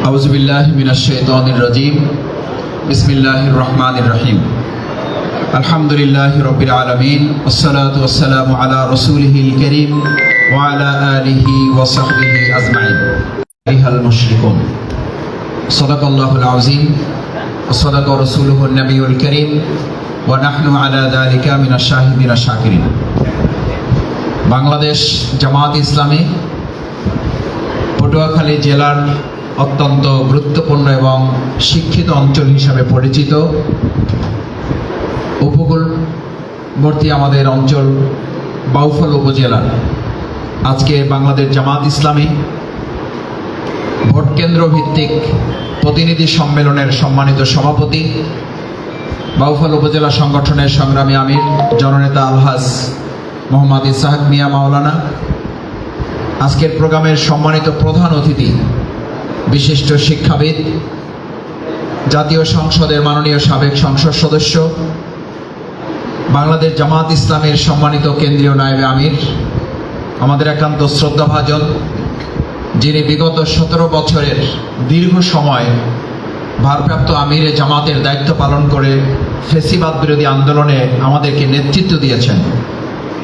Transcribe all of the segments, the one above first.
أعوذ بالله من الشيطان الرجيم بسم الله الرحمن الرحيم الحمد لله رب العالمين والصلاة والسلام على رسوله الكريم وعلى آله وصحبه أجمعين أيها المشركون صدق الله العظيم وصدق رسوله النبي الكريم ونحن على ذلك من الشاهدين الشاكرين বাংলাদেশ জামাত ইসলামী পটুয়াখালী জেলার অত্যন্ত গুরুত্বপূর্ণ এবং শিক্ষিত অঞ্চল হিসাবে পরিচিত। উপকূলবর্তী আমাদের অঞ্চল বাউফল উপজেলার আজকে বাংলাদেশ জামাত ইসলামী ভোটকেন্দ্র ভিত্তিক প্রতিনিধি সম্মেলনের সম্মানিত সভাপতি, বাউফল উপজেলা সংগঠনের সংগ্রামী আমির, জননেতা আলহাজ মোহাম্মদ ইসাহাক মিয়া মাওলানা। আজকের প্রোগ্রামের সম্মানিত প্রধান অতিথি বিশিষ্ট শিক্ষাবিদ, জাতীয় সংসদের মাননীয় সাবেক সংসদ সদস্য, বাংলাদেশ জামাত ইসলামের সম্মানিত কেন্দ্রীয় নায়েবে আমির, আমাদের একান্ত শ্রদ্ধাভাজন, যিনি বিগত সতেরো বছরের দীর্ঘ সময় ভারপ্রাপ্ত আমিরে জামাতের দায়িত্ব পালন করে ফেসিবাদ বিরোধী আন্দোলনে আমাদেরকে নেতৃত্ব দিয়েছেন।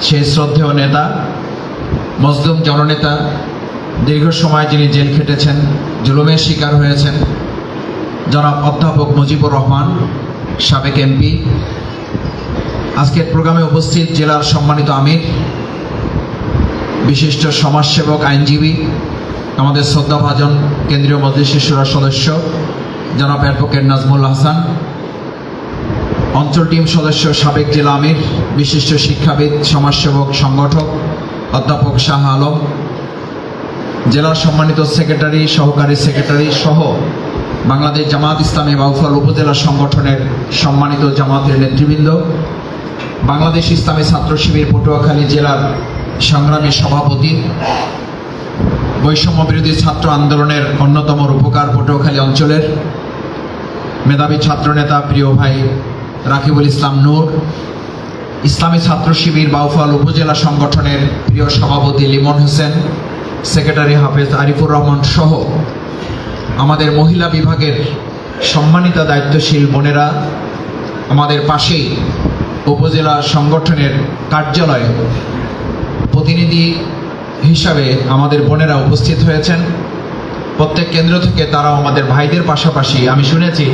সেই শ্রদ্ধেয় নেতা, মজলুম জননেতা দীর্ঘ সময় যিনি জেল খেটেছেন, জুলুমের শিকার হয়েছেন, জনাব অধ্যাপক মুজিবুর রহমান, সাবেক এমপি। আজকের প্রোগ্রামে উপস্থিত জেলার সম্মানিত আমির, বিশিষ্ট সমাজসেবক আইনজীবী, আমাদের শ্রদ্ধাভাজন কেন্দ্রীয় মজলিস শিশুরা সদস্য, জনাব অ্যাডভোকেট নাজমুল হাসান, অঞ্চল টিম সদস্য সাবেক জেলা আমির, বিশিষ্ট শিক্ষাবিদ, সমাজসেবক, সংগঠক, অধ্যাপক শাহ আলম জেলার সম্মানিত সেক্রেটারি, সহকারী সেক্রেটারি সহ বাংলাদেশ জামাত ইসলামী বাউফল উপজেলা সংগঠনের সম্মানিত জামাতের নেতৃবৃন্দ, বাংলাদেশ ইসলামী ছাত্র শিবির পটুয়াখালী জেলার সংগ্রামী সভাপতি, বৈষম্য বিরোধী ছাত্র আন্দোলনের অন্যতম রূপকার পটুয়াখালী অঞ্চলের মেধাবী ছাত্রনেতা প্রিয় ভাই রাকিবুল ইসলাম নূর, ইসলামী ছাত্র শিবির বাউফল উপজেলা সংগঠনের প্রিয় সভাপতি লিমন হোসেন সেক্রেটারি হাফেজ আরিফুর রহমান সহ আমাদের মহিলা বিভাগের সম্মানিত দায়িত্বশীল বোনেরা, আমাদের পাশেই উপজেলা সংগঠনের কার্যালয়ে প্রতিনিধি হিসাবে আমাদের বোনেরা উপস্থিত হয়েছেন। প্রত্যেক কেন্দ্র থেকে তারাও আমাদের ভাইদের পাশাপাশি, আমি শুনেছি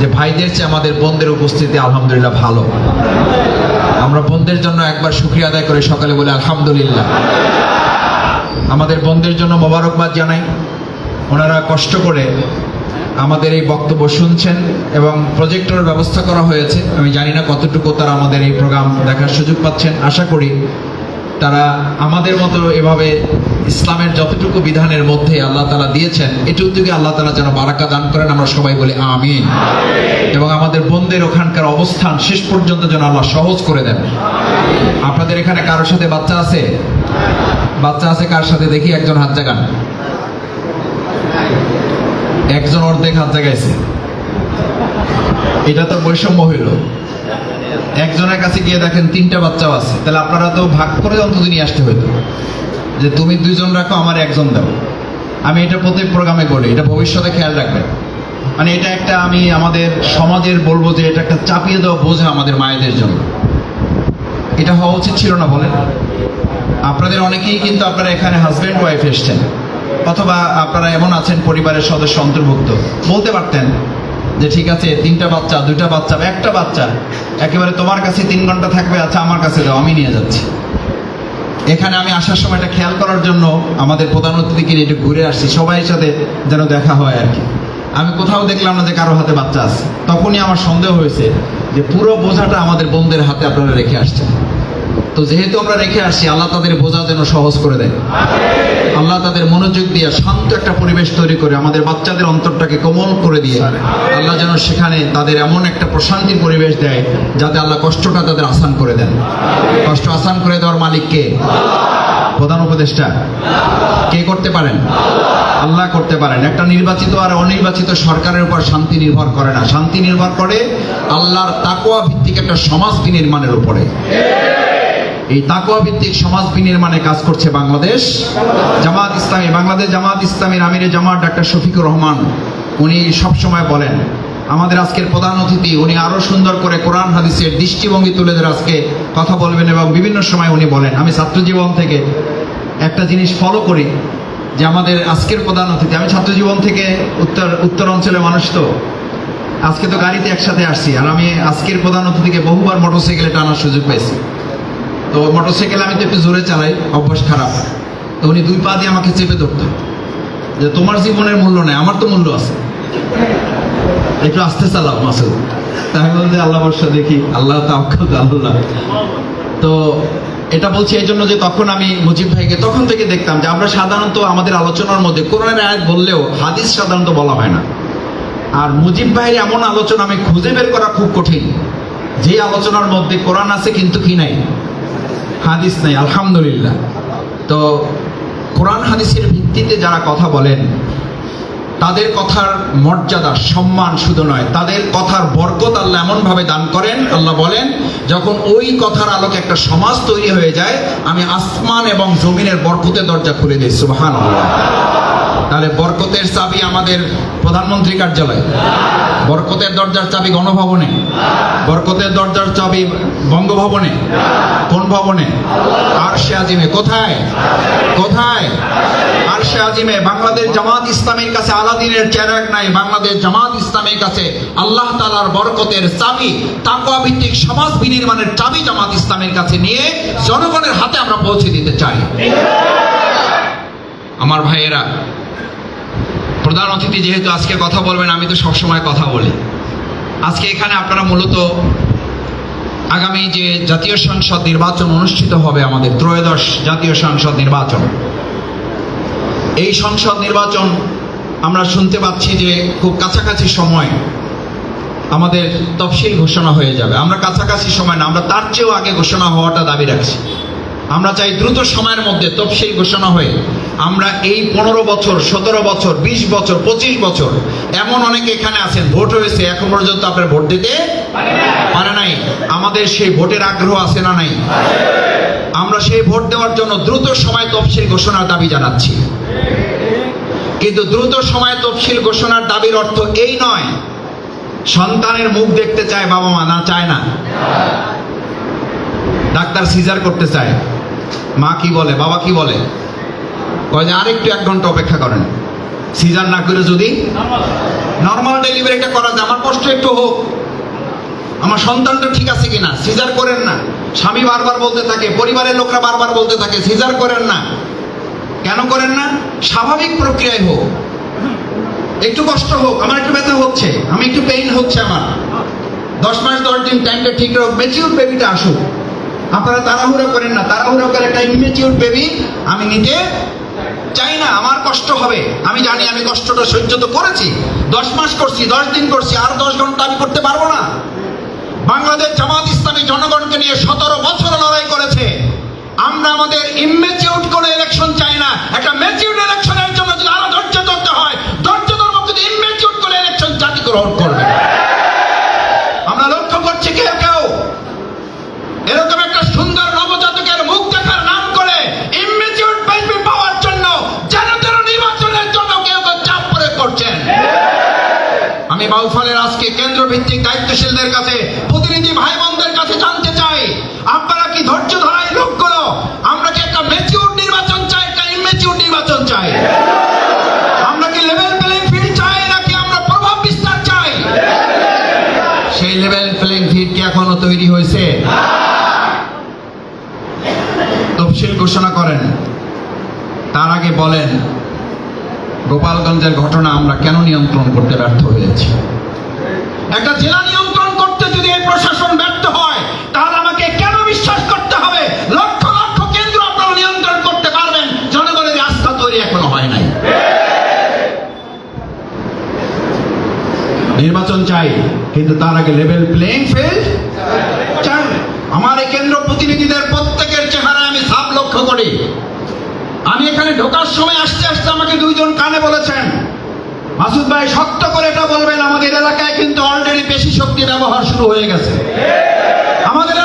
যে ভাইদের চেয়ে আমাদের বোনদের উপস্থিতি আলহামদুলিল্লাহ ভালো। আমরা বোনদের জন্য একবার শুক্রিয়া আদায় করে সকালে বলে আলহামদুলিল্লাহ। আমাদের বোনদের জন্য মোবারকবাদ জানাই। ওনারা কষ্ট করে আমাদের এই বক্তব্য শুনছেন এবং প্রজেক্টরের ব্যবস্থা করা হয়েছে। আমি জানি না কতটুকু তারা আমাদের এই প্রোগ্রাম দেখার সুযোগ পাচ্ছেন। আশা করি তারা আমাদের মতো এভাবে ইসলামের যতটুকু বিধানের মধ্যে আল্লাহ তালা দিয়েছেন এটি উদ্যোগে আল্লাহ তালা যেন বারাকা দান করেন, আমরা সবাই বলি আমিন। এবং আমাদের বোনদের ওখানকার অবস্থান শেষ পর্যন্ত যেন আল্লাহ সহজ করে দেন। আপনাদের এখানে কারোর সাথে বাচ্চা আছে? বাচ্চা আছে কার সাথে দেখি? একজন হাত জাগান। একজন অর্ধেক হাত জাগাইছে। এটা তো বৈষম্য হইল একজনের কাছে গিয়ে দেখেন তিনটা বাচ্চাও আছে। তাহলে আপনারা তো ভাগ করে অন্তত নিয়ে আসতে হইতো। যে তুমি দুইজন রাখো, আমার একজন দাও। আমি এটা প্রত্যেক প্রোগ্রামে করি। এটা ভবিষ্যতে খেয়াল রাখবেন। মানে এটা একটা আমি আমাদের সমাজের বলব যে এটা একটা চাপিয়ে দেওয়া বোঝা আমাদের মায়েদের জন্য। এটা হওয়া উচিত ছিল না বলেন? আপনাদের অনেকেই কিন্তু আপনারা এখানে হাজব্যান্ড ওয়াইফ এসছেন। অথবা আপনারা এমন আছেন, পরিবারের সদস্য অন্তর্ভুক্ত। বলতে পারতেন যে, ঠিক আছে, তিনটা বাচ্চা, দুইটা বাচ্চা একটা বাচ্চা, একেবারে তোমার কাছে তিন ঘণ্টা থাকবে আচ্ছা আমার কাছে দাও, আমি নিয়ে যাচ্ছি। এখানে আমি আসার সময় এটা খেয়াল করার জন্য আমাদের প্রধান অতিথিকে নিয়ে একটু ঘুরে আসছি সবাই সাথে যেন দেখা হয় আর কি। আমি কোথাও দেখলাম না যে কারও হাতে বাচ্চা আছে। তখনই আমার সন্দেহ হয়েছে যে, পুরো বোঝাটা আমাদের বোনদের হাতে আপনারা রেখে আসছেন। তো যেহেতু আমরা রেখে আসি আল্লাহ তাদের বোঝা যেন সহজ করে দেয়। আল্লাহ তাদের মনোযোগ দিয়ে শান্ত একটা পরিবেশ তৈরি করে আমাদের বাচ্চাদের অন্তরটাকে কোমল করে দিয়ে আল্লাহ যেন সেখানে তাদের এমন একটা প্রশান্তির পরিবেশ দেয় যাতে আল্লাহ কষ্টটা তাদের আসান করে দেন। কষ্ট আসান করে দেওয়ার মালিক কে? প্রধান উপদেষ্টা। কে করতে পারেন? আল্লাহ। করতে পারেন। একটা নির্বাচিত আর অনির্বাচিত সরকারের উপর শান্তি নির্ভর করে না। শান্তি নির্ভর করে আল্লাহর তাকোয়া ভিত্তিক একটা সমাজ বিনির্মাণের উপরে। এই তাকুয়া ভিত্তিক সমাজ বিনির্মাণে কাজ করছে বাংলাদেশ। জামাত ইসলামী, বাংলাদেশ জামাত ইসলামীর আমিরে জামাত ডাক্তার শফিকুর রহমান, উনি সব সময় বলেন, আমাদের আজকের প্রধান অতিথি, উনি আরও সুন্দর করে কোরআন, হাদিসের দৃষ্টিভঙ্গি তুলে ধরে আজকে কথা বলবেন এবং বিভিন্ন সময় উনি বলেন। আমি ছাত্র জীবন থেকে একটা জিনিস ফলো করি, যে আমাদের আজকের প্রধান অতিথি, আমি ছাত্র জীবন থেকে উত্তর উত্তর অঞ্চলের মানুষ তো, আজকে তো গাড়িতে একসাথে আসছি, আর আমি আজকের প্রধান অতিথিকে বহুবার মোটরসাইকেলে টানার সুযোগ পেয়েছি তো মোটরসাইকেল আমি তো একটু জোরে চালাই, অভ্যাস খারাপ। তো উনি দুই পা দিয়ে আমাকে চেপে ধরতো। যে তোমার জীবনের মূল্য নেই, আমার তো মূল্য আছে। একটু আস্তে চালাও, মাসুদ। তাই বলছি আল্লাহ বর্ষা দেখি, আল্লাহ তাওয়াক্কাল আল্লাহ তো এটা বলছি এই জন্য যে তখন আমি মুজিব ভাইকে তখন থেকে দেখতাম যে আমরা সাধারণত আমাদের আলোচনার মধ্যে কোরআনের আয়াত বললেও হাদিস সাধারণত বলা হয় না। আর মুজিব ভাইয়ের এমন আলোচনা আমি খুঁজে বের করা খুব কঠিন। যে আলোচনার মধ্যে কোরআন আছে কিন্তু কি নাই। হাদিস নাই, আলহামদুলিল্লাহ। তো কোরআন হাদিসের ভিত্তিতে যারা কথা বলেন, তাদের কথার মর্যাদা, সম্মান শুধু নয়, তাদের কথার বরকত আল্লাহ এমনভাবে দান করেন, আল্লাহ বলেন, যখন ওই কথার আলোকে একটা সমাজ তৈরি হয়ে যায়, আমি আসমান এবং জমিনের বরকতের দরজা খুলে দিই সুবহান তাহলে বরকতের চাবি আমাদের প্রধানমন্ত্রী কার্যালয়। বরকতের দরজার চাবি গণভবনে। বরকতের দরজার চাবি বঙ্গভবনে। কোন ভবনে আর সে আজিমে। কোথায়? কোথায়? আর সে আজিমে। বাংলাদেশ জামাত ইসলামের কাছে আলাদিনের চেরাগ নাই। বাংলাদেশ জামাত ইসলামের কাছে আল্লাহ তালার বরকতের চাবি তাকওয়া ভিত্তিক সমাজ বিনির্মাণের চাবি জামাত ইসলামের কাছে নিয়ে জনগণের হাতে আমরা পৌঁছে দিতে চাই। আমার ভাইয়েরা প্রধান অতিথি যেহেতু আজকে কথা বলবেন, আমি তো সবসময় কথা বলি। আজকে এখানে আপনারা মূলত আগামী যে জাতীয় সংসদ নির্বাচন অনুষ্ঠিত হবে আমাদের ত্রয়োদশ জাতীয় সংসদ নির্বাচন। এই সংসদ নির্বাচন আমরা শুনতে পাচ্ছি যে খুব কাছাকাছি সময় আমাদের তফসিল ঘোষণা হয়ে যাবে। আমরা কাছাকাছি সময় না, আমরা তার চেয়েও আগে ঘোষণা হওয়াটা দাবি রাখছি। আমরা চাই দ্রুত সময়ের মধ্যে তফসিল ঘোষণা হয়ে আমরা এই পনেরো বছর, সতেরো বছর, বিশ বছর, পঁচিশ বছর এমন অনেকে এখানে আছেন, ভোট হয়েছে, এখন পর্যন্ত আপনার ভোট দিতে পারে নাই। আমাদের সেই ভোটের আগ্রহ আছে না নাই? আমরা সেই ভোট দেওয়ার জন্য দ্রুত সময় তফসিল ঘোষণার দাবি জানাচ্ছি। কিন্তু দ্রুত সময় তফসিল ঘোষণার দাবির অর্থ এই নয়, সন্তানের মুখ দেখতে চায় বাবা মা, না চায় না। ডাক্তার সিজার করতে চায়, মা কি বলে, বাবা কি বলে? কয় যে আরেকটু এক ঘণ্টা অপেক্ষা করেন। সিজার না করে যদি নর্মাল ডেলিভারিটা করা যায়, আমার কষ্ট একটু হোক। আমার সন্তানটা ঠিক আছে কিনা? সিজার করেন না। স্বামী বারবার বলতে থাকে, পরিবারের লোকরা বারবার বলতে থাকে, সিজার করেন না। কেন করেন না? স্বাভাবিক প্রক্রিয়ায় হোক। একটু কষ্ট হোক, আমার একটু ব্যথা হচ্ছে, আমি একটু পেইন হচ্ছে আমার। দশ মাস, দশ দিন টাইমটা ঠিক হোক মেচিউর বেবিটা আসুক। আপনারা তাড়াহুড়ো করেন না, তাড়াহুড়ো করে একটা ইমেচিউর বেবি আমি নিতে চাই না, আমার কষ্ট হবে। আমি জানি আমি কষ্টটা সহ্য তো করেছি। দশ মাস করছি, দশ দিন করছি, আর দশ ঘণ্টা আমি করতে পারব না। বাংলাদেশ জামাত ইসলামী জনগণকে নিয়ে সতেরো বছর লড়াই করেছে। আমরা আমাদের ইমেচিউড কোনো ইলেকশন চাই না। একটা ম্যাচিউড ইলেকশনের জন্য যদি আরও ধৈর্য ধরতে হয়, ধৈর্য ধর্ম কিন্তু ইমেচিউড কোনো ইলেকশন জাতি গ্রহণ করবে আমরা আমি বাউফলের আজকে কেন্দ্র ভিত্তিক দায়িত্বশীলদের কাছে, প্রতিনিধি ভাই বোনদের কাছে জানতে চাই, আপনারা কি ধৈর্য ধরাই লোকগুলো? আমরা কি একটা ম্যাচিউর নির্বাচন চাই, একটা ইমেচিউর নির্বাচন চাই? আমরা কি লেভেল প্লেইং ফিল্ড চাই, নাকি আমরা প্রভাব বিস্তার চাই? সেই লেভেল প্লেইং ফিল্ড কি এখনও তৈরি হয়েছে? তফসিল ঘোষণা করেন। তার আগে বলেন গোপালগঞ্জের ঘটনা আমরা কেন নিয়ন্ত্রণ করতে ব্যর্থ হয়েছি? একটা জেলা নিয়ন্ত্রণ করতে যদি এই প্রশাসন ব্যর্থ হয়, তাহলে আমাকে কেন বিশ্বাস করতে হবে? লক্ষ লক্ষ কেন্দ্র আপনারা নিয়ন্ত্রণ করতে পারবেন। জনগণের আস্থা তৈরি এখনও হয় নাই। নির্বাচন চাই, কিন্তু তার আগে লেভেল প্লেইং ফিল্ড চাই। আমার এই কেন্দ্র প্রতিনিধিদের প্রত্যেকের চেহারা আমি সাপ লক্ষ্য করি। আমি এখানে ঢোকার সময় আসতে আসতে আমাকে দুইজন কানে বলেছেন, মাসুদ ভাই, শক্ত করে এটা বলবেন, আমাদের এলাকায় কিন্তু অলরেডি বেশি শক্তি ব্যবহার শুরু হয়ে গেছে। আমাদের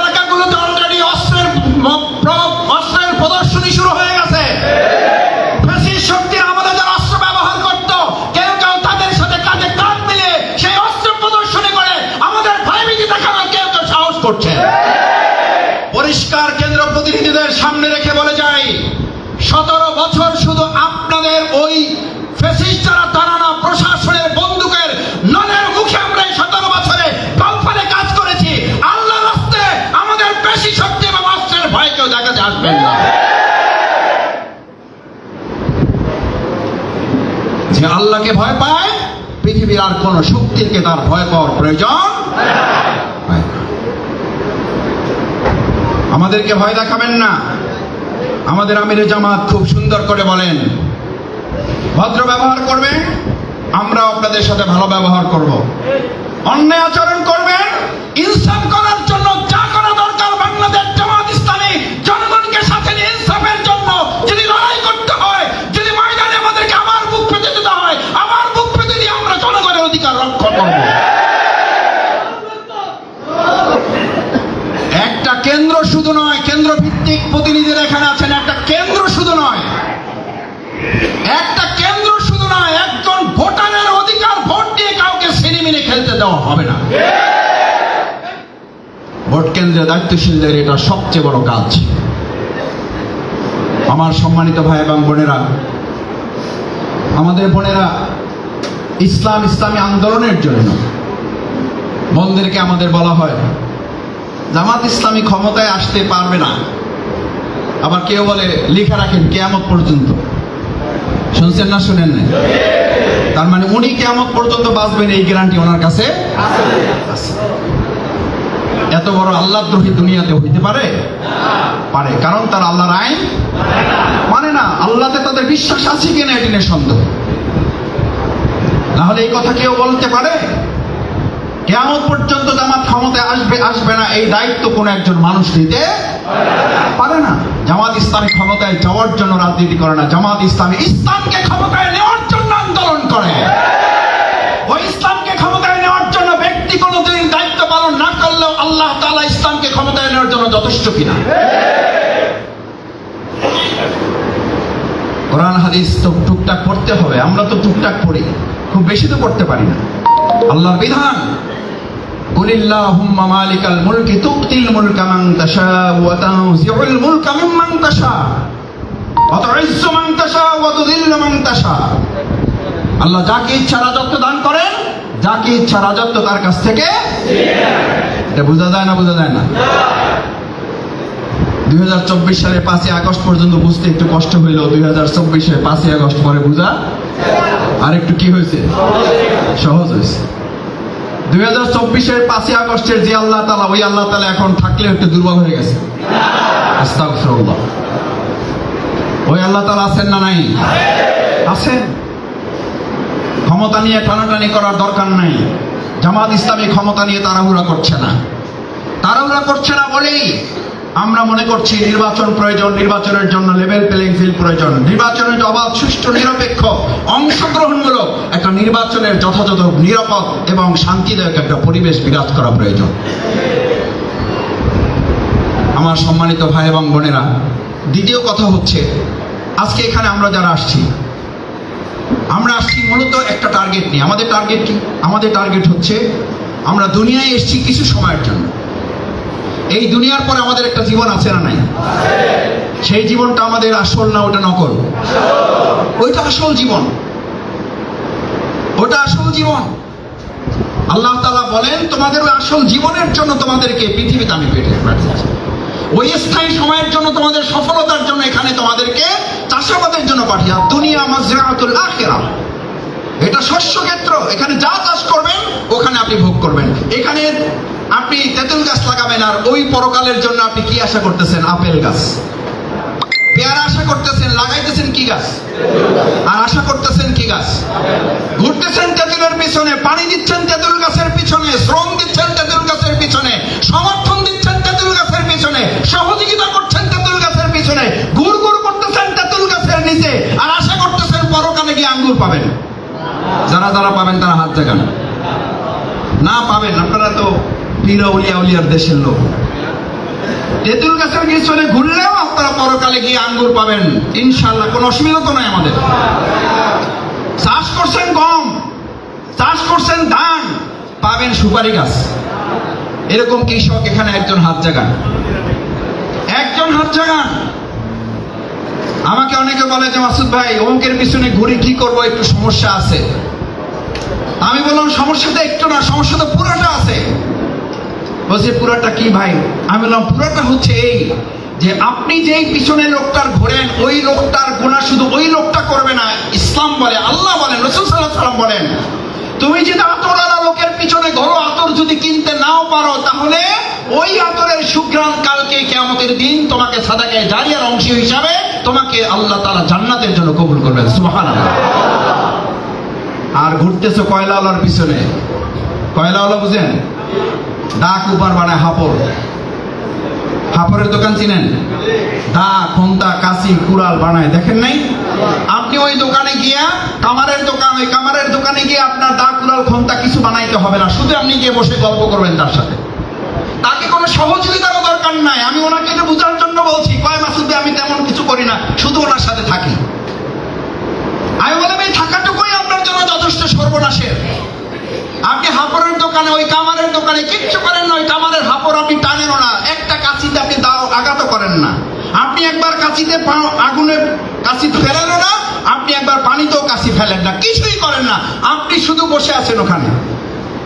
সে আল্লাহকে ভয় পায়, পৃথিবীর আর কোন শক্তিকে তার ভয় পাওয়ার প্রয়োজন আমাদেরকে ভয় দেখাবেন না। আমাদের আমির জামাত খুব সুন্দর করে বলেন, ভদ্র ব্যবহার করবেন আমরা আপনাদের সাথে ভালো ব্যবহার করব। অন্যায় আচরণ করবেন, ইনসাফ করার জন্য শুধু নয় কেন্দ্র ভিত্তিক প্রতিনিধিরা এখানে আছেন। একটা কেন্দ্র শুধু নয়, একটা কেন্দ্র শুধু নয়, একজন ভোটারের অধিকার ভোট দিয়ে কাউকে সিনেমিনে খেলতে দেওয়া হবে না। ভোট কেন্দ্রে দায়িত্বশীলদের এটা সবচেয়ে বড় কাজ আমার সম্মানিত ভাই এবং বোনেরা, আমাদের বোনেরা, ইসলাম ইসলামী আন্দোলনের জন্য বোনদেরকে আমাদের বলা হয় জামাত ইসলামী ক্ষমতায় আসতে পারবে না। আবার কেউ বলে, লিখে রাখেন কেয়ামত পর্যন্ত। শুনছেন না, শুনেন না তার মানে উনি কেয়ামত পর্যন্ত বাঁচবেন, এই গ্যারান্টি ওনার কাছে এত বড় আল্লাহদ্রোহী দুনিয়াতে হইতে পারে? পারে। কারণ তার আল্লাহর আইন মানে না, আল্লাহতে তাদের বিশ্বাস আছে কিনা, এটি নিয়ে সন্দেহ। নাহলে এই কথা কেউ বলতে পারে? কেমন পর্যন্ত জামাত ক্ষমতায় আসবে আসবে না। এই দায়িত্ব কোন একজন মানুষ নিতে পারে না। জামাত ইসলামী ক্ষমতায় যাওয়ার জন্য রাজনীতি করে না। জামাত ইসলামী ইসলামকে ক্ষমতায় নেওয়ার জন্য আন্দোলন করে। ওই ইসলামকে ক্ষমতায় নেওয়ার জন্য ব্যক্তি কোনোদিন দায়িত্ব পালন না করলেও আল্লাহ তাআলা ইসলামকে ক্ষমতায় নেওয়ার জন্য যথেষ্ট কিনা। কোরআন, হাদিস তো টুকটাক পড়তে হবে। আমরা তো টুকটাক পড়ি। খুব বেশি তো পড়তে পারি না। আল্লাহর বিধান। قل اللهم مالك الملك تؤتي الملك من تشاء وتنزع الملك ممن تشاء وتعز من تشاء وتذل من تشاء আল্লাহ যাকে ইচ্ছা রাজত্ব দান করেন যাকে ইচ্ছা রাজত্ব তার কাছ থেকে এটা বোঝা যায় না বোঝা যায় না দুই হাজার চব্বিশ সালে পাঁচই আগস্ট পর্যন্ত বুঝতে একটু কষ্ট হইল দুই হাজার চব্বিশে পাঁচই আগস্ট পরে বুঝা আর একটু কি হয়েছে সহজ হয়েছে দুই হাজার চব্বিশের পাঁচই আগস্টের যে আল্লাহ তালা ওই আল্লাহ তালা এখন থাকলে একটু দুর্বল হয়ে গেছে। আস্তাগফিরুল্লাহ। ওই আল্লাহ তালা আছেন না নাই? আছেন। ক্ষমতা নিয়ে টানাটানি করার দরকার নাই। জামাত ইসলামী ক্ষমতা নিয়ে তাড়াহুড়া করছে না। তাড়াহুড়া করছে না বলেই আমরা মনে করছি নির্বাচন প্রয়োজন, নির্বাচনের জন্য লেভেল প্লেইং ফিল্ড প্রয়োজন। নির্বাচনের অবাধ সুষ্ঠু, নিরপেক্ষ, অংশগ্রহণমূলক একটা নির্বাচনের যথাযথ, নিরাপদ এবং শান্তিদায়ক একটা পরিবেশ বিরাজ করা প্রয়োজন। আমার সম্মানিত ভাই এবং বোনেরা, দ্বিতীয় কথা হচ্ছে, আজকে এখানে আমরা যারা আসছি, আমরা আসছি মূলত একটা টার্গেট নিয়ে। আমাদের টার্গেট কি? আমাদের টার্গেট হচ্ছে, আমরা দুনিয়ায় এসেছি কিছু সময়ের জন্য। এই দুনিয়ার পরে আমাদের একটা জীবন আছে না নাই? সেই জীবনটা আমাদের আসল না ওটা নকল? ওইটা আসল জীবন। ওটা আসল জীবন। আল্লাহ তাআলা বলেন, তোমাদের ওই আসল জীবনের জন্য তোমাদেরকে পৃথিবীতে আমি পেটে পাঠিয়েছি। ওই স্থায়ী সময়ের জন্য তোমাদের সফলতার জন্য এখানে তোমাদেরকে চাষাবাদের জন্য পাঠিয়ে দুনিয়া মাজরাতুল আখিরা এটা শস্য ক্ষেত্র এখানে যা চাষ করবেন, ওখানে আপনি ভোগ করবেন। এখানে আপনি তেঁতুল গাছ লাগাবেন আর ওই পরকালের জন্য আপনি কি আশা করতেছেন? আপেল গাছ। পেয়ারা আশা করতেছেন, লাগাইতেছেন কি গাছ? আর আশা করতেছেন কি গাছ? ঘুরতেছেন তেঁতুলের পিছনে, পানি দিচ্ছেন তেঁতুল গাছের পিছনে, শ্রম দিচ্ছেন তেঁতুল গাছের পিছনে, সমর্থন দিচ্ছেন তেঁতুল গাছের পিছনে, সহযোগিতা করছেন তেঁতুল গাছের পিছনে গুড় গুড় করতেছেন তেঁতুল গাছের নিচে, আর আশা করতেছেন পরকালে গিয়ে আঙ্গুর পাবেন। যারা যারা পাবেন তারা হাত জাগান না পাবেন, আপনারা তো পীর উলিয়া উলিয়ার দেশের লোক। তেঁতুল গাছের পিছনে ঘুরলেও আপনারা পরকালে গিয়ে আঙ্গুর পাবেন। ইনশাল্লাহ কোনো অসুবিধা তো নাই আমাদের। চাষ করছেন গম, চাষ করছেন ধান, পাবেন সুপারি গাছ। এরকম কৃষক এখানে একজন হাত জাগান। একজন হাত জাগান। আমাকে অনেকে বলে যে, মাসুদ ভাই অঙ্কের পিছনে ঘুরি কি করব, একটু সমস্যা আছে। আমি বললাম, সমস্যাটা একটু না, সমস্যা তো পুরোটা আছে। বলছে পুরোটা কি ভাই? আমি বললাম, পুরোটা হচ্ছে এই যে আপনি যেই পিছনে লোকটার ঘোরেন, ওই লোকটার গুণা শুধু ওই লোকটা করবে না, ইসলাম বলে, আল্লাহ বলেন, রসুল সাল্লাহ বলেন। তুমি যদি আতরওয়ালা লোকের পিছনে ঘোরো, আতর যদি কিনতে নাও পারো, তাহলে ওই আতরের সুগ্রাম কালকে কেয়ামতের দিন তোমাকে সাদাকে জারিয়ার অংশ হিসাবে তোমাকে আল্লাহ তাআলা জান্নাতের জন্য কবুল করবেন সুবহানাল্লাহ। আর ঘুরতেছো কয়লা কয়লাওয়ালার পিছনে? কয়লাওয়ালা বুঝেন? ডাক উপার বানায় হাপড়ের দোকান চিনেন? দা খন্তা কাশি কুড়াল বানায়। দেখেন নাই? আপনি ওই দোকানে গিয়া কামারের দোকান, ওই কামারের দোকানে গিয়ে আপনার দা, কুড়াল খন্তা কিছু বানাইতে হবে না। শুধু আপনি গিয়ে বসে গল্প করবেন তার সাথে। তাকে কোনো সহযোগিতারও দরকার নাই। আমি ওনাকে এটা বোঝার জন্য বলছি, কয় মাসুদে আমি তেমন কিছু করি না, শুধু ওনার সাথে থাকি। আমি বললাম, এই থাকাটুকুই আপনার জন্য যথেষ্ট সর্বনাশের। আপনি হাপড়ের দোকানে, ওই কামারের দোকানে, কিচ্ছু করেন না, ওই কামারের হাপড় আপনি টানেনও না। একটা কাঁচিতে আপনি দাও আঘাত করেন না। আপনি একবার কাঁচিতে পা- আগুনে কাঁচি ফেলেনও না, আপনি একবার পানিতেও কাঁচি ফেলেন না। কিছুই করেন না। আপনি শুধু বসে আছেন ওখানে।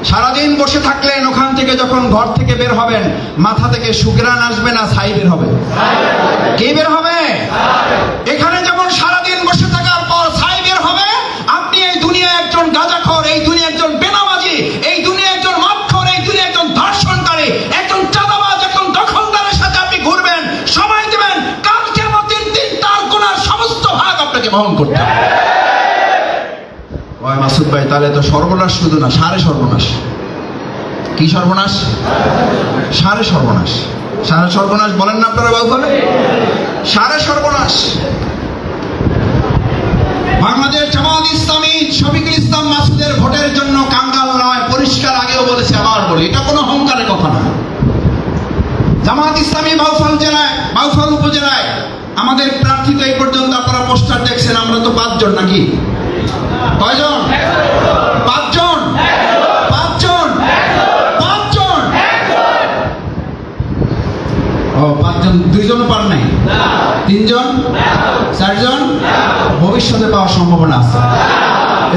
সারাদিন বসে থাকলেন, ওখান থেকে যখন ঘর থেকে বের হবেন, মাথা থেকে সুগ্রান আসবে না, ছাই বের হবে। কে বের হবে? এখানে যেমন সারাদিন বসে থাকার পর ছাই বের হবে, আপনি এই দুনিয়া একজন গাঁজাখর, এই ভাগ বহন করতে হবে। মাসুদ ভাই, তাহলে তো সর্বনাশ শুধু না সারে সর্বনাশ। কি সর্বনাশ? সারে সর্বনাশ। সারে সর্বনাশ বলেন না আপনারা বাবু বলে সারে সর্বনাশ। বাংলাদেশ জামাত ইসলামী, শফিকুল ইসলাম মাসুদের ভোটের জন্য কাঙ্গাল নয়, পরিষ্কার আগেও বলেছে, আবার বলি, এটা কোনো অহংকারের কথা না। জামাত ইসলামী বাউফল জেলায় বাউফল উপজেলায় আমাদের প্রার্থী তো এই পর্যন্ত আপনারা পোস্টার দেখছেন, আমরা তো পাঁচজন নাকি? কয়জন? পাঁচজন? পাঁচজন? পাঁচজন? ও, পাঁচজন দুইজনও পার নাই? তিনজন? চারজন? ভবিষ্যতে পাওয়ার সম্ভাবনা আছে।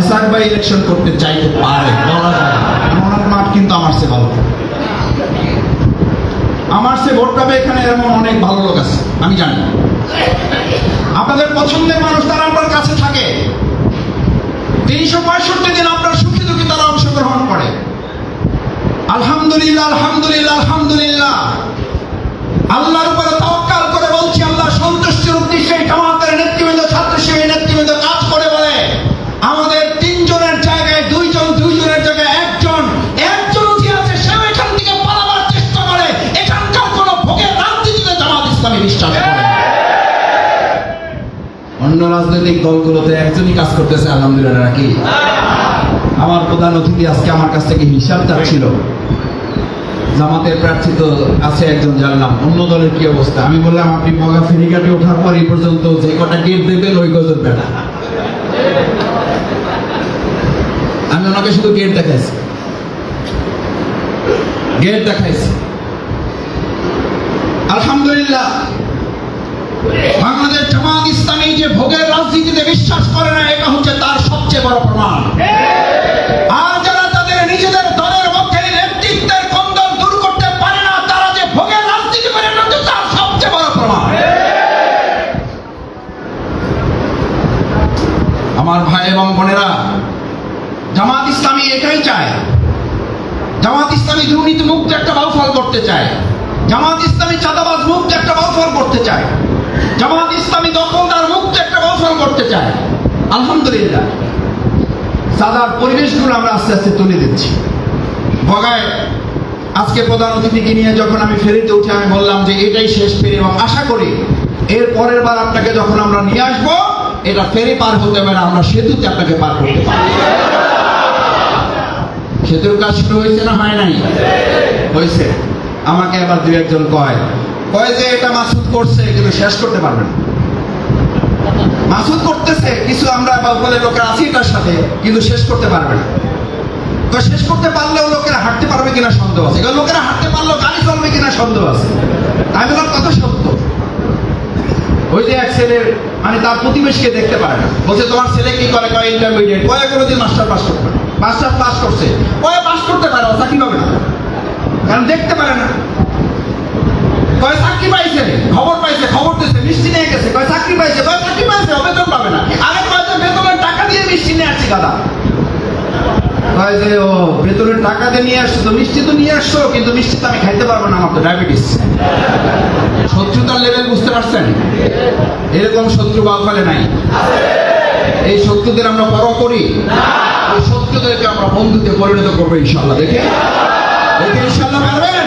এসআর ভাই ইলেকশন করতে চাইতে পারে, বলা যায়। ওনার মাঠ কিন্তু আমার চেয়ে ভালো। আমার সে ভোট পাবে এখানে এমন অনেক ভালো লোক আছে, আমি জানি। আপনাদের পছন্দের মানুষ তারা আপনার কাছে থাকে। তিনশো পঁয়ষট্টি দিন আপনার সুখী দুঃখী তারা অংশগ্রহণ করে। আলহামদুলিল্লাহ আলহামদুলিল্লাহ আলহামদুলিল্লাহ। আল্লাহর উপরে তৎকাল করে বলছি, আল্লাহ সন্তুষ্টির উদ্দেশ্যে এই রাজনৈতিক দলগুলোতে একজনই কাজ করতেছে, আলহামদুলিল্লাহ, নাকি? আমার প্রধান অতিথি আজকে আমার কাছ থেকে হিসাব চাচ্ছিল। জামাতের প্রার্থী তো আছে একজন জানলাম অন্য দলের কি অবস্থা? আমি বললাম, আপনি বগা ফেরিঘাটে ওঠার পর এই পর্যন্ত যে কটা গেট দেবেন, ওই গজর বেটা। আমি ওনাকে শুধু গেট দেখাইছি। গেট দেখাইছি। আলহামদুলিল্লাহ বাংলাদেশ জামাত ইসলামী যে ভোগের রাজনীতিতে বিশ্বাস করে না, এটা হচ্ছে তার সবচেয়ে বড় প্রমাণ। আর যারা তাদের নিজেদের দলের মধ্যে দূর করতে পারে না, তারা যে ভোগের রাজনীতি তার সবচেয়ে বড় প্রমাণ। আমার ভাই এবং বোনেরা, জামাত ইসলামী এটাই চায়। জামাত ইসলামী দুর্নীতি মুক্ত একটা বাউফল করতে চায়। জামাত ইসলামী চাঁদাবাজ মুক্ত একটা বাউফল করতে চায়। জামাত ইসলামী দখলদার মুক্ত একটা বাউফল করতে চায়। আলহামদুলিল্লাহ। সাদার পরিবেশগুলো আমরা আস্তে আস্তে তুলে দিচ্ছি। বগায় আজকে প্রধান অতিথিকে নিয়ে যখন আমি ফেরিতে উঠে আমি বললাম যে এটাই শেষ ফেরি এবং আশা করি এর পরের বার আপনাকে যখন আমরা নিয়ে আসব, এটা ফেরি পার হতে না, আমরা সেতুতে আপনাকে পার করতে পারব। সেতুর কাজ শুরু হয়েছে না হয় নাই? হয়েছে। আমাকে আবার দু একজন কয় কয় যে এটা মাসুদ করছে, কিন্তু শেষ করতে পারবে না। মাসুদ করতেছে, কিছু আমরা বলে লোকের আছি এটার সাথে, কিন্তু শেষ করতে পারবে না। তো শেষ করতে পারলেও লোকেরা হাঁটতে পারবে কিনা সন্দেহ আছে। লোকেরা হাঁটতে পারলেও গাড়ি চলবে কিনা সন্দেহ আছে। আমি বললাম, কত সত্য? ওই যে এক ছেলের মানে তার প্রতিবেশীকে দেখতে পারে না। বলছে, তোমার ছেলে কি করে? কয় ইন্টারমিডিয়েট কয়ে কোনোদিন মাস্টার পাস করতে পারে মাস্টার পাস করছে। কয়ে পাস করতে পারে? চাকরি পাবে না কারণ দেখতে পারে না। কয় চাকরি পাইছে? খবর পাইছে, খবর দিছে, মিষ্টি নিয়ে গেছে। কয় চাকরি পাইছে? কয় চাকরি পাইছে? বেতন পাবে না। আরে কয় বেতনের টাকা দিয়ে মিষ্টি নিয়ে আসছি দাদা? কয় যে, ও, বেতনের টাকা দিয়ে নিয়ে আসছো তো, মিষ্টি তো নিয়ে আসছো, কিন্তু মিষ্টি তো আমি খাইতে পারব না, আমার তো ডায়াবেটিস। শত্রুতার লেভেল বুঝতে পারছেন? এরকম শত্রু বাউফালে নাই। এই শত্রুদের আমরা পরোয়া করি। এই শত্রুদেরকে আমরা বন্ধুতে পরিণত করব ইনশাল্লাহ দেখে? দেখে ইনশাল্লাহ পারবেন?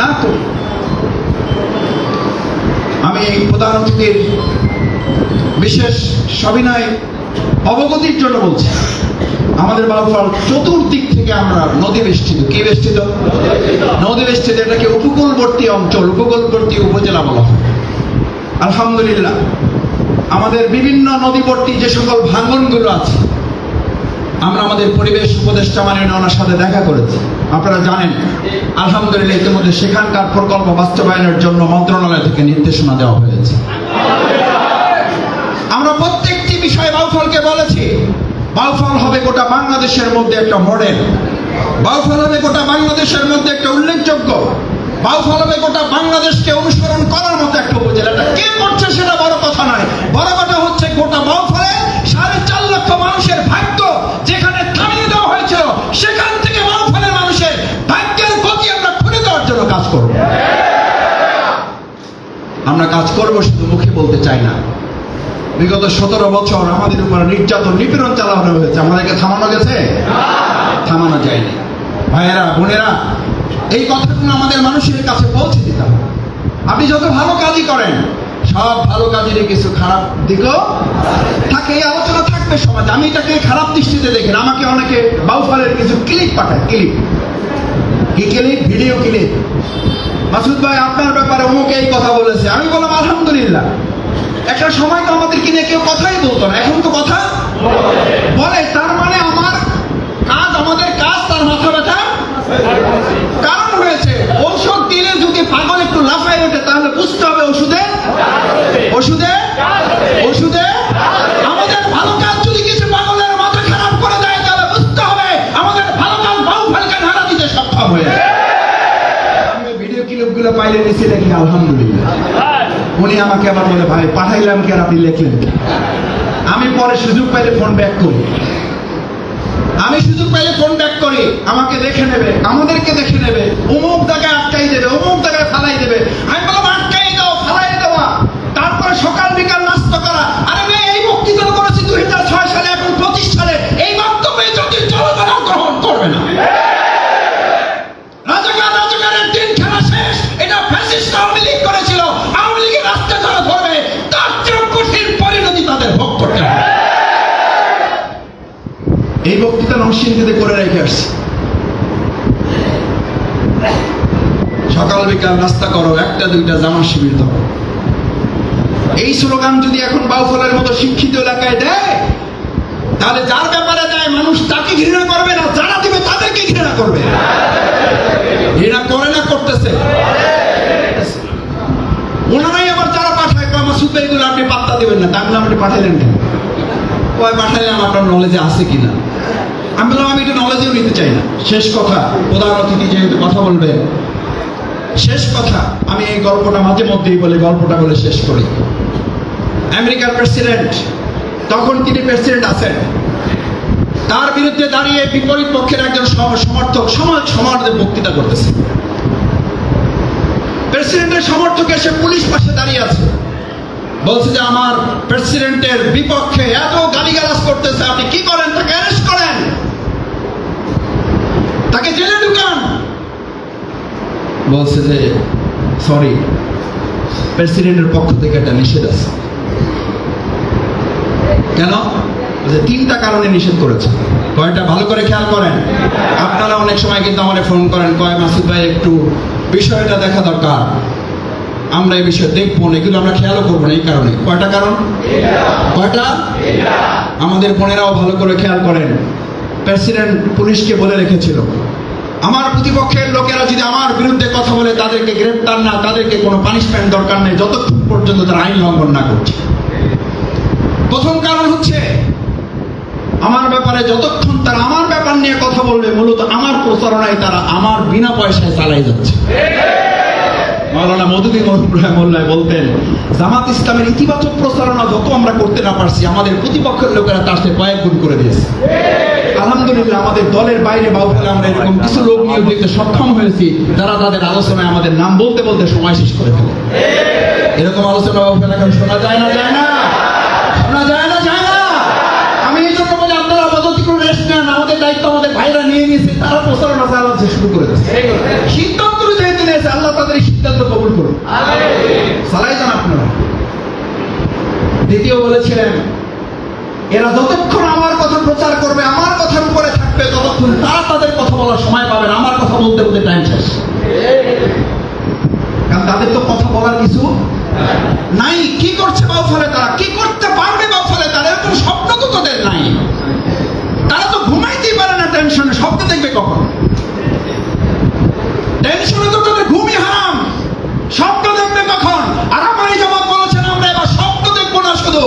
না করি আমি প্রধান অতিথির বিশেষ সবিনয় অবগতির জন্য বলছি, আমাদের বাউফল চতুর্দিক থেকে আমরা নদী বেষ্টিত। কি বেষ্টিত? নদী বেষ্টিত, এটাকে উপকূলবর্তী অঞ্চল, উপকূলবর্তী উপজেলা বলা হয়। আলহামদুলিল্লাহ, আমাদের বিভিন্ন নদীবর্তী যে সকল ভাঙনগুলো আছে, আমরা আমাদের পরিবেশ উপদেষ্টা মাননীয় ওনার সাথে দেখা করেছি। আপনারা জানেন আলহামদুলিল্লাহ, ইতিমধ্যে সেখানকার প্রকল্প বাস্তবায়নের জন্য মন্ত্রণালয় থেকে নির্দেশনা দেওয়া হয়েছে। আমরা প্রত্যেকটি বিষয়ে বাউফলকে বলেছি, বাউফল হবে গোটা বাংলাদেশের মধ্যে একটা মডেল। বাউফল হবে গোটা বাংলাদেশের মধ্যে একটা উল্লেখযোগ্য। বাউফল হবে গোটা বাংলাদেশকে অনুসরণ করার মতো একটা উপজেলা। কে করছে সেটা বড় কথা নয়। বড় কথা হচ্ছে গোটা বাউফলে সাড়ে চার লক্ষ মানুষের ভাগ্য কাজ করব শুধু মুখে বলতে চাই না। বিগত সতেরো বছর আমাদের উপর নির্যাতন, নিপীড়ন চালানো হয়েছে। আমাদেরকে থামানো গেছে? থামানো যায়নি। ভাইয়েরা, বোনেরা, এই কথাগুলো আমাদের মানুষের কাছে পৌঁছে দিতে হবে। আপনি যত ভালো কাজই করেন, সব ভালো কাজেরই কিছু খারাপ দিকও থাকে। এই আলোচনা থাকবে সমাজে। আমি এটাকে খারাপ দৃষ্টিতে দেখি না। আমাকে অনেকে বাউফালের কিছু ক্লিপ পাঠায়। ক্লিপ। কি ক্লিপ? Video clip. মাসুদ ভাই, আপনার ব্যাপারে অমুক এই কথা বলেছে। আমি বললাম, আলহামদুলিল্লাহ। একটা সময় তো আমাদের কিনে কেউ কথাই বলতো না, এখন তো কথা বলে। তার মানে আমার কাজ, আমাদের কাজ, তার মাথা ব্যথা? কারণ হয়েছে, ঔষধ দিলে যদি পাগল একটু লাফায় ওঠে, তাহলে বুঝতে হবে ওষুধে ক্লিপগুলো পাইলে দেখি আলহামদুলিল্লাহ। উনি আমাকে আবার বলে ভাই পাঠাইলাম কি আর আপনি লেখলেন আমি পরে সুযোগ পাইলে ফোন ব্যাক করি। আমি সুযোগ পাইলে ফোন ব্যাক করি আমাকে দেখে নেবে আমাদেরকে দেখে নেবে অমুক জায়গায় আটকাই দেবে অমুক জায়গায় ফালাই দেবে। আমি নরসিংদীতে করে রেখে আসছি। সকাল বিকাল নাস্তা করো, একটা, দুইটা জামা শিবির ধরো। এই স্লোগান যদি এখন বাউফলের মতো শিক্ষিত এলাকায় দেয়, তাহলে যার ব্যাপারে দেয় মানুষ তাকে ঘৃণা করবে না, যারা দিবে তাদেরকে ঘৃণা করবে। ঘৃণা করে না, করতেছে। ওনারাই আবার যারা পাঠায় মাসুদ ভাই আপনি পাত্তা দিবেন না। তাহলে আপনি পাঠালেন কেন? কয়, পাঠাইলাম, আপনার নলেজে আছে কিনা? আমি বললাম, আমি এটা নলেজেও নিতে চাই না। শেষ কথা, প্রধান অতিথি যেহেতু কথা বলবেন শেষ কথা, আমি এই গল্পটা মাঝে মধ্যেই বলে, গল্পটা বলে শেষ করি। আমেরিকার প্রেসিডেন্ট, তখন তিনি প্রেসিডেন্ট আছেন। তার বিরুদ্ধে দাঁড়িয়ে বিপরীত পক্ষের একজন সম- সমর্থক, সমাজ সমাজে বক্তৃতা করতেছে। প্রেসিডেন্টের সমর্থক এসে পুলিশ পাশে দাঁড়িয়ে আছে। বলছে যে, আমার প্রেসিডেন্টের বিপক্ষে এত গালিগালাজ করতেছে আপনি কি করেন তাকে অ্যারেস্ট করেন তাকে জেলে ঢুকান বলছে যে সরি প্রেসিডেন্টের পক্ষ থেকে একটা নিষেধ আছে। কেন? বলছে, তিনটা কারণে নিষেধ করেছে। কয়টা? ভালো করে খেয়াল করেন। আপনারা অনেক সময় কিন্তু আমাদের ফোন করেন কয় মাসুদ ভাই একটু বিষয়টা দেখা দরকার। আমরা এই বিষয়ে দেখব না এগুলো আমরা খেয়ালও করব না এই কারণে। কয়টা কারণ? কয়টা? আমাদের বোনেরাও ভালো করে খেয়াল করেন। প্রেসিডেন্ট পুলিশকে বলে রেখেছিল আমার প্রতিপক্ষের লোকেরা যদি আমার বিরুদ্ধে কথা বলে, তাদেরকে গ্রেপ্তার না, তাদেরকে কোনো পানিশমেন্ট দরকার নেই, যতক্ষণ পর্যন্ত তারা আইন লঙ্ঘন না করছে। প্রথম কারণ হচ্ছে, আমার ব্যাপারে যতক্ষণ তারা আমার ব্যাপার নিয়ে কথা বলবে, মূলত আমার প্রচারণায় তারা আমার বিনা পয়সায় চালাই যাচ্ছে। মাওলানা মধুদী মোল্লায় বলতেন, জামাত ইসলামের ইতিবাচক প্রচারণা যত আমরা করতে না পারছি, আমাদের প্রতিপক্ষের লোকেরা তার চেয়ে কয়েক গুণ করে দিয়েছে। আলহামদুলিল্লাহ, আমাদের দলের বাইরে বাউফলে আমরা এরকম কিছু লোক নিয়োগ দিতে সক্ষম হয়েছি, যারা তাদের আলোচনায় আমাদের নাম বলতে বলতে সময় শেষ করে ফেলে। এরকম আলোচনা বাউফলে এখন শোনা যায় না যায় না? শোনা যায় না যায় না? আমি এই জন্য বলি, আপনারা করে রেস্ট নেন। আমাদের দায়িত্ব আমাদের ভাইরা নিয়ে নিয়েছে, তারা প্রচারণা চালাতে শুরু করে দিচ্ছে সিদ্ধান্ত আল্লাহ তাদের সিদ্ধান্ত কবুল করুন। সালাই যান আপনারা। দ্বিতীয় বলেছিলেন, এরা যতক্ষণ আমার কথা প্রচার করবে, আমার কথার উপরে থাকবে, ততক্ষণ তারা তাদের কথা বলার সময় পাবে আমার কথা বলতে বলতে টাইম শেষ। কারণ তাদের তো কথা বলার কিছু নাই। কি করছে বাউফলে তারা? কি করতে পারবে বাউফলে? তারা এরকম স্বপ্ন তো তাদের নাই তারা তো ঘুমাইতেই পারে না টেনশনে স্বপ্ন দেখবে কখন টেনশনে তো তাদের ঘুমই হারাম স্বপ্ন দেখবে কখন আর আমার এই জামাত বলেছেন আমরা এবার স্বপ্ন দেখব না শুধু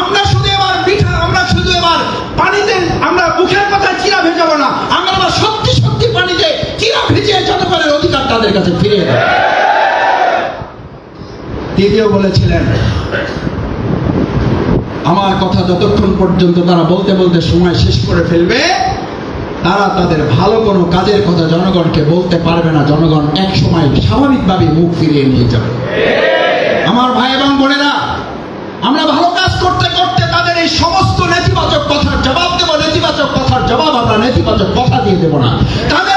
আমরা শুধু এবার পিঠা আমরা শুধু এবার পানিতে আমরা মুখের কথা চিরা ভেজাবো না আমরা এবার সত্যি সত্যি পানিতে চিরা ভেজিয়ে যতক্ষণের অধিকার তাদের কাছে ফিরিয়ে দেবো তৃতীয় বলেছিলেন, আমার কথা যতক্ষণ পর্যন্ত তারা বলতে বলতে সময় শেষ করে ফেলবে, তারা তাদের ভালো কোনো কাজের কথা জনগণকে বলতে পারবে না। জনগণ এক সময় স্বাভাবিকভাবে মুখ ফিরিয়ে নিয়ে যাবে। আমার ভাই এবং বোনেরা, আমরা ভালো কাজ করতে করতে তাদের এই সমস্ত নেতিবাচক কথার জবাব দেব। নেতিবাচক কথার জবাব আমরা নেতিবাচক কথা দিয়ে দেব না। তাদের